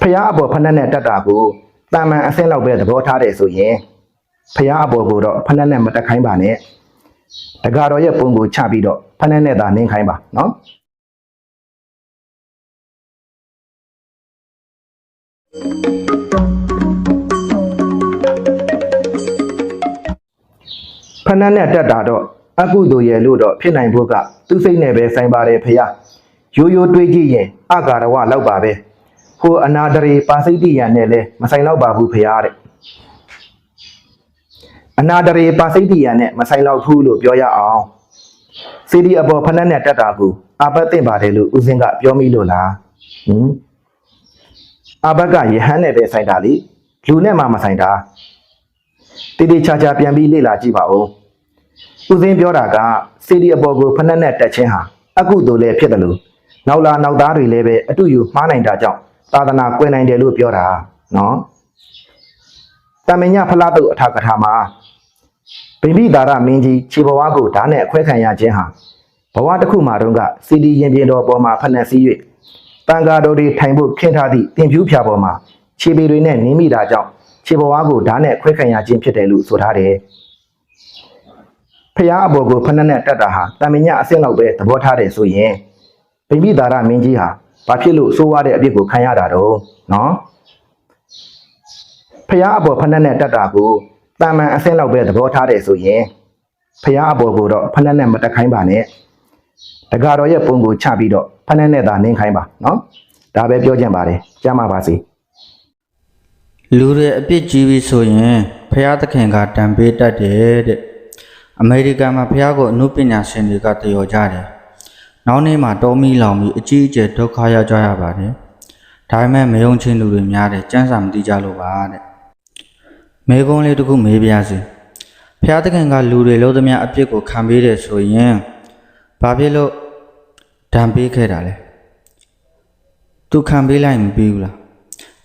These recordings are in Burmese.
ဖះအပေါ်ဖက်နဲ့နဲ့တက်တာကိုတာမန်အဆင့်လောက်ပဲသဘောထားတယ်ဆိုရင်ဖះအပေါ်ကိုတော့ဖက်နဲ့နဲ့မတက်ခိုင်းပါနဲ့တကာတော်ရဲ့ပုံကိုချပြီးတော့ဖက်နဲ့နဲ့သာနင်းခိုင်းပါနော်ဖက်နဲ့နဲ့တက်တာတော့အကုသိုလ်ရဲ့လို့တော့ဖြစ်နိုင်ဖို့ကသူ့စိတ်နဲ့ပဲဆိုင်ပါတယ်ဖះရိုးရိုးတွေးကြည့်ရင်အကာရဝလောက်ပါပဲ ဟိုအနာဒရေပါစိတ်တိယံနဲ့လဲမဆိုင်တော့ပါဘူးဖះတဲ့အနာဒရေပါစိတ်တိယံနဲ့မဆိုင်တော့ဘူးလို့ပြောရအောင်စီဒီအပေါ်ဖက်နဲ့နဲ့တက်တာကိုအဘတ်တင်ပါတယ်လို့ဦးစင်းကပြောမိလို့လားဟင်အဘတ်ကယဟန်နဲ့ပဲဆိုင်တာလေလူနဲ့မှမဆိုင်တာတိတိချာချာပြန်ပြီးလေ့လာကြည့်ပါဦးဦးစင်းပြောတာကစီဒီအပေါ်ကိုဖက်နဲ့နဲ့တက်ခြင်းဟာအကုသိုလ်လည်းဖြစ်တယ်လို့နောက်လာနောက်သားတွေလည်းပဲအတူယူမှားနိုင်တာကြောင့် သာသနာကွယ်နိုင်တယ်လို့ပြောတာနော်တမင်ညဖလားတုတ်အထာကထာမှာဗိမိတာရမင်းကြီးခြေဘဝကိုဓာတ်နဲ့အခွဲခံရခြင်းဟာဘဝတစ်ခုမှာတုန်းကစီဒီရင်ပြင်တော်ပေါ်မှာဖက်နှက်စည်း၍တန်ဃာတော်တွေထိုင်ဖို့ခင်းထားသည့်တင်ဖြူးဖြာပေါ်မှာခြေပေတွေနဲ့နင်းမိတာကြောင့်ခြေဘဝကိုဓာတ်နဲ့အခွဲခံရခြင်းဖြစ်တယ်လို့ဆိုထားတယ်။ဖျားအပေါ်ကိုဖက်နှက်နဲ့တက်တာဟာတမင်ညအဆင့်လောက်ပဲသဘောထားတယ်ဆိုရင်ဗိမိတာရမင်းကြီးဟာ ဘာဖြစ်လို့စိုးရတဲ့အပြစ်ကိုခံရတာတော့နော်ဖျားအပေါ်ဖက်နှက်နဲ့တက်တာကိုတာမန်အဆင့်လောက်ပဲသဘောထားတယ်ဆိုရင်ဖះအပေါ်ကိုတော့ဖက်နဲ့မတက်ခိုင်းပါနဲ့တကာတော်ရဲ့ပုံကိုချပြီးတော့ဖက်နဲ့သာနင်းခိုင်းပါနော်ဒါပဲပြောချင်ပါတယ်ကြားမှာပါစေလူတွေအပြစ်ကြီးပြီဆိုရင်ဖျားသခင်ကတံပေးတတ်တယ်တဲ့အမေရိကန်မှာဖျားကိုအမှုပညာရှင်တွေကတည်ရောကြတယ် နောက်နေ့မှာတောမီလောင်ပြီးအကြီးအကျယ်ဒုက္ခရောက်ကြရပါတယ်ဒါပေမဲ့မယုံချင်းလူတွေများတယ်စံစာမတိကြလို့ပါတဲ့မေကုန်းလေးတစ်ခုမေးပြစီဖျားသခင်ကလူတွေလုံးသမျှအပြစ်ကိုခံပေးတယ်ဆိုရင်ဘာဖြစ်လို့ဒံပေးခဲ့တာလဲသူခံပေးလိုက်မပြီးဘူးလား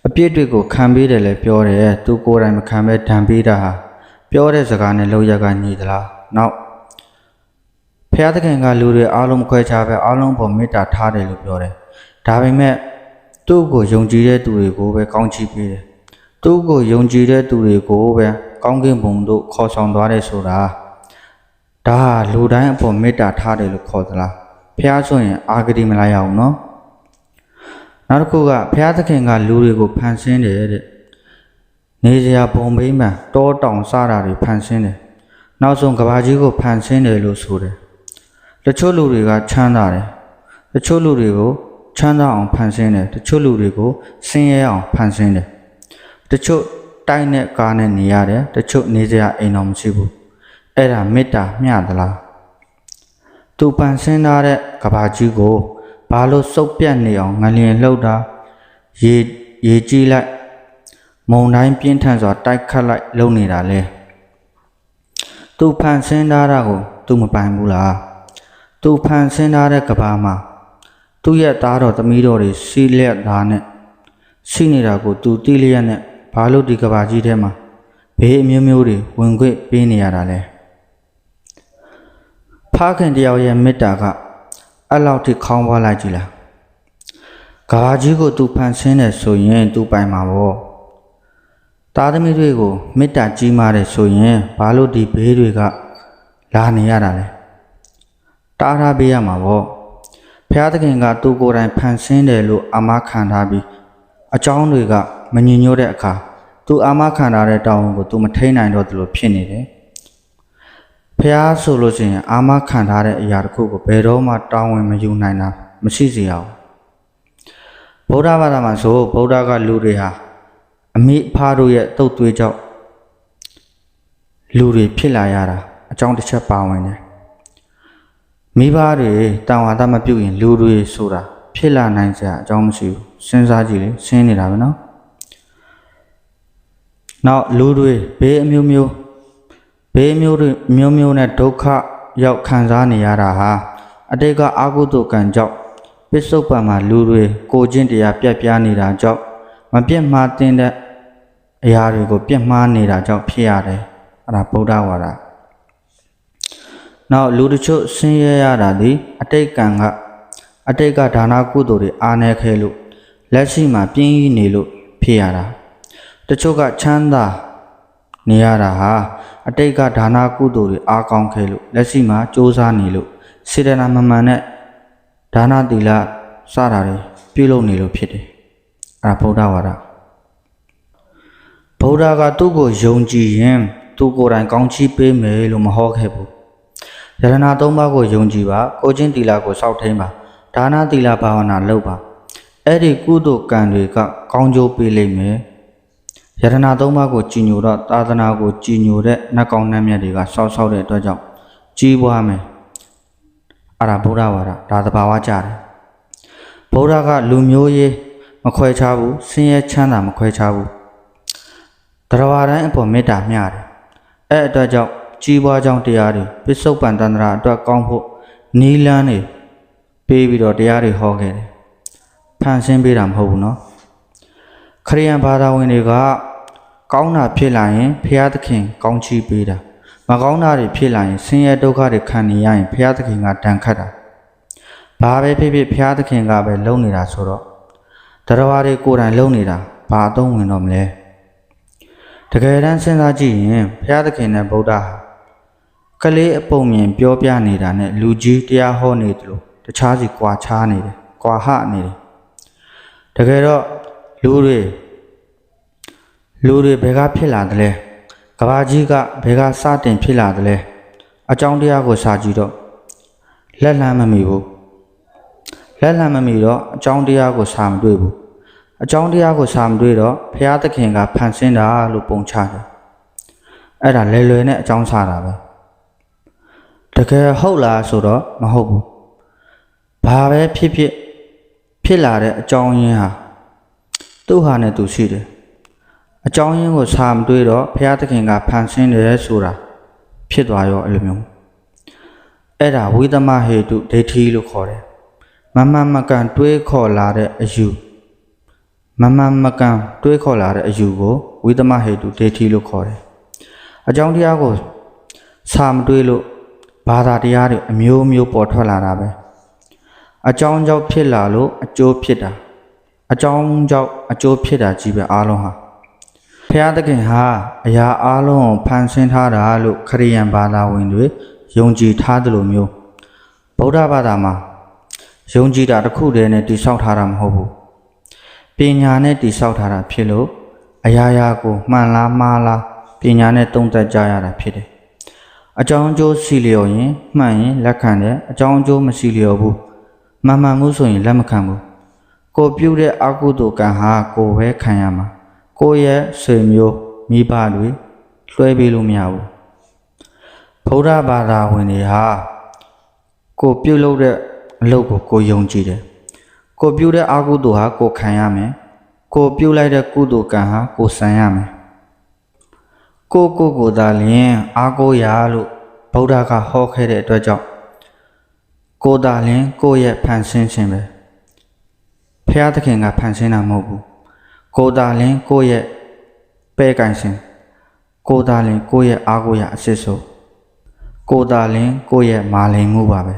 အပြစ်တွေကိုခံပေးတယ်လည်းပြောတယ်သူကိုယ်တိုင်မခံပဲဒဏ်ပေးတာဟာပြောတဲ့စကားနဲ့လောက်ရကညီသလားနောက် ဖျားသခင်ကလူတွေအားလုံးမခွဲခြားပဲအားလုံးပေါ်မေတ္တာထားတယ်လို့ပြောတယ်ဒါပေမဲ့သူ့ကိုယုံကြည်တဲ့သူတွေကိုပဲကောင်းချီးပေးတယ်သူ့ကိုယုံကြည်တဲ့သူတွေကိုပဲကောင်းကင်ဘုံတို့ခေါ်ဆောင်သွားတယ်ဆိုတာဒါဟာလူတိုင်းအပေါ်မေတ္တာထားတယ်လို့ခေါ်သလားဖျားဆိုရင်အာဂတိမလိုက်အောင်နော်နောက်တစ်ခုကဘုရားသခင်ကလူတွေကိုဖန်ဆင်းတယ်တဲ့နေစရာဘုံဘိမှန်တောတောင်စတာတွေဖန်ဆင်းတယ်နောက်ဆုံးကဘာကြီးကိုဖန်ဆင်းတယ်လို့ဆိုတယ် တချို့လူတွေကချမ်းသာတယ်တချို့လူတွေကိုချမ်းသာအောင်ဖန်ဆင်းတယ်တချို့လူတွေကိုဆင်းရဲအောင်ဖန်ဆင်းတယ်တချို့တိုက်နဲ့ကားနဲ့နေရတယ်တချို့နေစရာအိမ်တော်မရှိဘူးအဲ့ဒါမေတ္တာမျှသလားသူပန်ဆင်းထားတဲ့ကဘာကြီးကိုဘာလို့စုပ်ပြတ်နေအောင်ငလျင်လှုပ်တာရေရေကြီးလိုက်မုံတိုင်းပြင်းထန်စွာတိုက်ခတ်လိုက်လုံနေတာလဲသူဖန်ဆင်းထားတာကို သူမပိုင်ဘူးလား သူဖန်ဆင်းထားတဲ့ကဘာမှာသူ့ရဲ့သားတော်သမီးတော်တွေစီးလက်သားနဲ့ရှိနေတာကိုသူတိလျက်နဲ့ဘာလို့ဒီကဘာကြီးထဲမှာဘေးအမျိုးမျိုးတွေဝင်ခွင့်ပေးနေရတာလဲဖခင်တယောက်ရဲ့မေတ္တာကအဲ့လောက်ထိခေါင်းပွားလိုက်ကြည်လားကဘာကြီးကို तू ဖန်ဆင်းတယ်ဆိုရင် तू ပိုင်မှာပေါ့သားသမီးတွေကိုမေတ္တာကြီးမားတယ်ဆိုရင်ဘာလို့ဒီဘေးတွေကလာနေရတာလဲ တားထားပေးရမှာပေါ့ဖျားသခင်ကသူကိုယ်တိုင်ဖန်ဆင်းတယ်လို့အာမခံထားပြီးအကြောင်းတွေကမညင်ညွတ်တဲ့အခါ तू အာမခံထားတဲ့တောင်းကို तू မထိန်နိုင်တော့သလိုဖြစ်နေတယ်ဖះဆိုလို့ရှိရင်အာမခံထားတဲ့အရာတစ်ခုကိုဘယ်တော့မှတောင်းဝင်မယူနိုင်တာမရှိစေရအောင်ဗုဒ္ဓဘာသာမှာဆိုဗုဒ္ဓကလူတွေဟာအမိအဖားတို့ရဲ့တုတ်သွေးကြောင့်လူတွေဖြစ်လာရတာအကြောင်းတစ်ချက်ပါဝင်တယ် မိဘတွေတန်ဝါဒမပြုတ်ရင်လူတွေဆိုတာဖြစ်လာနိုင်စရာအကြောင်းမရှိဘူးစဉ်းစားကြည့်လေရှင်းနေတာပဲနော်နောက်လူတွေဘေးအမျိုးမျိုးဘေးမျိုးတွေမျိုးမျိုးနဲ့ဒုက္ခရောက်ခံစားနေရတာဟာအတိတ်ကအာဟုတုကံကြောင့်ပစ္စုပန်မှာလူတွေကိုယ်ချင်းတရားပြက်ပြားနေတာကြောင့်မပြတ်မှားတင်တဲ့အရာတွေကိုပြတ်မှားနေတာကြောင့်ဖြစ်ရတယ်အဲ့ဒါဗုဒ္ဓဝါဒ နောက်လူတချို့ဆင်းရဲရတာဒီအတိတ်ကံကအတိတ်ကဒါနကုသိုလ်တွေအားနည်းခဲ့လို့လက်ရှိမှာပြင်းရနေလို့ဖြစ်ရတာတချို့ကချမ်းသာနေရတာဟာအတိတ်ကဒါနာကုသိုလ်တွေအားကောင်းခဲ့လို့လက်ရှိမှာစ조사နေလို့စေတနာမမှန်နဲ့ဒါနာသီလစတာတွေပြုလုပ်နေလို့ဖြစ်တယ်အဲ့ဒါဗုဒ္ဓဝါဒဗုဒ္ဓကသူ့ကိုယုံကြည်ရင်သူကိုယ်တိုင်ကောင်းချီးပေးမယ်လို့မဟောခဲ့ဘူး ယရနာသုံးပါးကိုယုံကြည်ပါကိုချင်းသီလကိုစောင့်ထိန်ပါဒါနာသီလဘာဝနာလုပ်ပါအဲ့ဒီကုသိုလ်ကံတွေကကောင်းကျိုးပေးလိမ့်မယ်ယရနာသုံးပါးကိုကြည်ညိုတော့သာသနာကိုကြည်ညိုတဲ့နတ်ကောင်းနတ်မြတ်တွေကစောက်စောက်တဲ့အတွက်ကြောင့်ကြီးပွားမယ်အဲ့ဒါဗုဒ္ဓဝါဒဒါသဘာဝကြတယ်ဗုဒ္ဓကလူမျိုးရေးမခွဲခြားဘူးဆင်းရဲချမ်းသာမခွဲခြားဘူးတရားဝါတိုင်းအပေါ်မေတ္တာမျှတယ်အဲ့အတွက်ကြောင့် ကြီးပွားကြောင်းတရားတွေပစ္စုပန်တန္တရာအတွက်ကောင်းဖို့နီးလန်းနေပေးပြီးတော့တရားတွေဟောခဲ့တယ်ဖန်ဆင်းပေးတာမဟုတ်ဘူးเนาะခရိယန်ဘာသာဝင်တွေကကောင်းတာဖြစ်လာရင်ဘုရားသခင်ကောင်းချီးပေးတာမကောင်းတာတွေဖြစ်လာရင်ဆင်းရဲဒုက္ခတွေခံနေရရင်ဘုရားသခင်ကဒဏ်ခတ်တာဘာပဲဖြစ်ဖြစ်ဘုရားသခင်ကပဲလုံနေတာဆိုတော့တရားဝါတွေကိုယ်တိုင်လုံနေတာဘာအသုံးဝင်တော့မလဲတကယ်တမ်းစဉ်းစားကြည့်ရင်ဘုရားသခင်နဲ့ဗုဒ္ဓဟာ ကလေးအပုံမြင်ပြောပြနေတာနဲ့လူကြီးတရားဟောနေတယ်လို့တခြားစီကွာခြားနေတယ်ကွာဟနေတယ်တကယ်တော့လူတွေလူတွေဘယ်ကဖြစ်လာတယ်လဲကဘာကြီးကဘယ်ကစတင်ဖြစ်လာတယ်လဲအကြောင်းတရားကိုစာကြည့်တော့လက်လန်းမမီဘူးလက်လန်းမမီတော့အကြောင်းတရားကိုစာမတွေ့ဘူးအကြောင်းတရားကိုစာမတွေ့တော့ဘုရားသခင်ကဖန်ဆင်းတာလို့ပုံချတယ်အဲ့ဒါလွယ်လွယ်နဲ့အကြောင်းစာတာပဲ တကယ်ဟုတ်လားဆိုတော့မဟုတ်ဘူးဘာပဲဖြစ်ဖြစ်ဖြစ်လာတဲ့အကြောင်းရင်းဟာသူ့ဟာနဲ့သူရှိတယ်အကြောင်းရင်းကိုစာမတွေ့တော့ဘုရားသခင်ကဖန်ဆင်းတယ်ဆိုတာဖြစ်သွားရောအဲ့လိုမျိုးအဲ့ဒါဝိသမဟေတုဒိဋ္ဌိလို့ခေါ်တယ်မမမကန်တွေးခေါ်လာတဲ့အယူမမမကန်တွေးခေါ်လာတဲ့အယူကိုဝိသမဟေတုဒိဋ္ဌိလို့ခေါ်တယ်အကြောင်းတရားကိုစာမတွေးလို့ ဘာသာတရားတွေအမျိုးမျိုးပေါ်ထွက်လာတာပဲအကြောင်းကြောင့်ဖြစ်လာလို့အကျိုးဖြစ်တာအကြောင်းကြောင့်အကျိုးဖြစ်တာကြီးပဲအားလုံးဟာဖျားသခင်ဟာအရာအားလုံးကိုဖန်ဆင်းထားတာလို့ခရိယန်ဘာသာဝင်တွေယုံကြည်ထားသလိုမျိုးဗုဒ္ဓဘာသာမှာယုံကြည်တာတစ်ခုတည်းနဲ့တည်ဆောက်ထားတာမဟုတ်ဘူးပညာနဲ့တည်ဆောက်ထားတာဖြစ်လို့အရာရာကိုမှန်လားမှားလားပညာနဲ့သုံးသပ်ကြရတာဖြစ်တယ် အကြောင်းအကျိုးစီလျော်ရင်မှန်ရင်လက်ခံတယ်အကြောင်းအကျိုးမစီလျော်ဘူးမှန်မှန်မှုဆိုရင်လက်မခံဘူးကိုပြုတ်တဲ့အကုသိုလ်ကံဟာကိုပဲခံရမှာကိုရဲ့ဆွေမျိုးမိဘတွေလွှဲပေးလို့မရဘူးဗုဒ္ဓဘာသာဝင်တွေဟာကိုပြုတ်လုပ်တဲ့အလုပ်ကိုကိုယုံကြည်တယ်ကိုပြုတ်တဲ့အကုသိုလ်ဟာကိုခံရမယ်ကိုပြုတ်လိုက်တဲ့ကုသိုလ်ကံဟာကိုဆံရမယ် ကိုကိုကိုသာလျင်အာကိုရာလို့ဗုဒ္ဓကဟောခဲ့တဲ့အတွက်ကြောင့်ကိုသာလျင်ကိုရဲ့ဖန်ဆင်းခြင်းပဲဖျားသခင်ကဖန်ဆင်းတာမဟုတ်ဘူးကိုသာလျင်ကိုရဲ့ပဲကင်ခြင်းကိုသာလျင်ကိုရဲ့အာကိုရာအစစ်ဆိုကိုသာလျင်ကိုရဲ့မာလိန်မှုပါပဲ